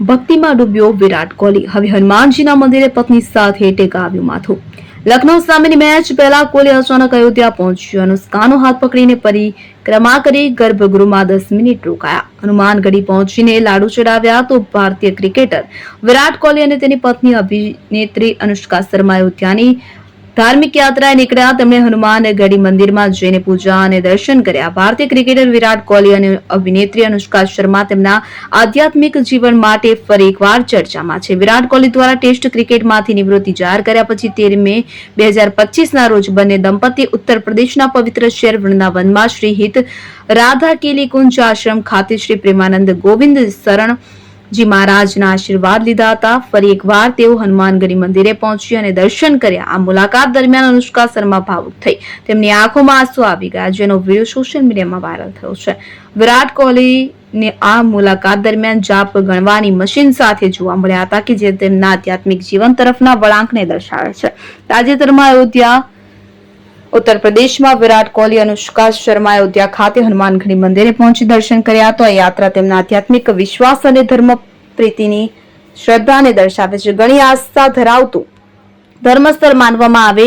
ભક્તિમાં ડૂબ્યો વિરાટ કોહલી. હવે હનુમાનજીના મંદિરે પત્ની સાથે ટેકાવ્યું માથું. લખનૌ સામેની મેચ પહેલા કોહલી અચાનક અયોધ્યા પહોંચ્યો અનુષ્કાનો હાથ પકડીને પરિક્રમા કરી ગર્ભગૃહમાં દસ મિનિટ રોકાયા. હનુમાનગઢી પહોંચીને લાડુ ચડાવ્યા તો ભારતીય ક્રિકેટર વિરાટ કોહલી અને તેની પત્ની અભિનેત્રી અનુષ્કા શર્મા અયોધ્યાની ધાર્મિક યાત્રાએ નીકળ્યા, તેમણે હનુમાનગઢી મંદિરમાં જઈને પૂજા અને દર્શન કર્યા. ભારતીય ક્રિકેટર વિરાટ કોહલી અને અભિનેત્રી અનુષ્કા શર્મા તેમના આધ્યાત્મિક જીવન માટે ફરી એકવાર ચર્ચામાં છે. વિરાટ કોહલી દ્વારા ટેસ્ટ ક્રિકેટમાંથી નિવૃત્તિ જાહેર કર્યા પછી તેર મે બે હજાર પચીસના રોજ બંને દંપતી ઉત્તર પ્રદેશના પવિત્ર શહેર વૃંદાવનમાં શ્રી હિત રાધા કેલી કુંજ આશ્રમ ખાતે શ્રી પ્રેમાનંદ ગોવિંદ શરણ જી મહારાજના આશીર્વાદ લીધા હતા. ફરી એકવાર તેઓ હનુમાનગઢી મંદિરે પહોંચી અને દર્શન કર્યા. આ મુલાકાત દરમિયાન અનુષ્કા શર્મા ભાવુક થઈ. તેમની આંખોમાં આંસુ આવી ગયા, જેનો વીડિયો સોશિયલ મીડિયામાં વાયરલ થયો છે. વિરાટ કોહલી ને આ મુલાકાત દરમિયાન જાપ ગણવાની મશીન સાથે જોવા મળ્યા હતા કે જે તેમના આધ્યાત્મિક જીવન તરફના વળાંકને દર્શાવે છે. તાજેતરમાં અયોધ્યા ઉત્તર પ્રદેશમાં વિરાટ કોહલી, અનુષ્કા શર્મા અયોધ્યા ખાતે હનુમાનગઢી મંદિરે પહોંચી દર્શન કર્યા તો યાત્રા તેમના આધ્યાત્મિક વિશ્વાસ અને ધર્મ પ્રીતિની શ્રદ્ધાને દર્શાવે છે. ઘણી આસ્થા ધરાવતું ધર્મસ્થળ માનવામાં આવે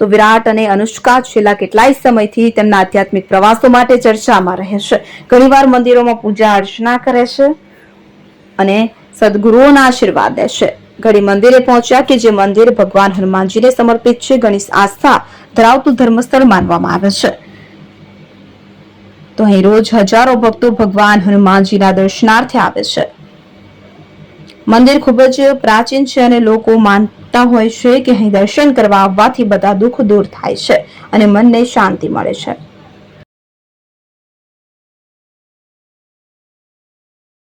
તો વિરાટ અને અનુષ્કા છેલ્લા કેટલાય સમયથી તેમના આધ્યાત્મિક પ્રવાસો માટે ચર્ચામાં રહે છે. ઘણીવાર મંદિરોમાં પૂજા અર્ચના કરે છે અને સદગુરુઓના આશીર્વાદ લે છે. ઘણી મંદિરે પહોંચ્યા કે જે મંદિર ભગવાન હનુમાનજીને સમર્પિત છે, ઘણી આસ્થા ધરાવતું ધર્મસ્થળ માનવામાં આવે છે. તો અહીં રોજ હજારો ભક્તો ભગવાન હનુમાનજીના દર્શનાર્થે આવે છે. મંદિર ખૂબ જ પ્રાચીન છે અને લોકો માનતા હોય છે કે અહીં દર્શન કરવા આવવાથી બધા દુઃખ દૂર થાય છે અને મનને શાંતિ મળે છે.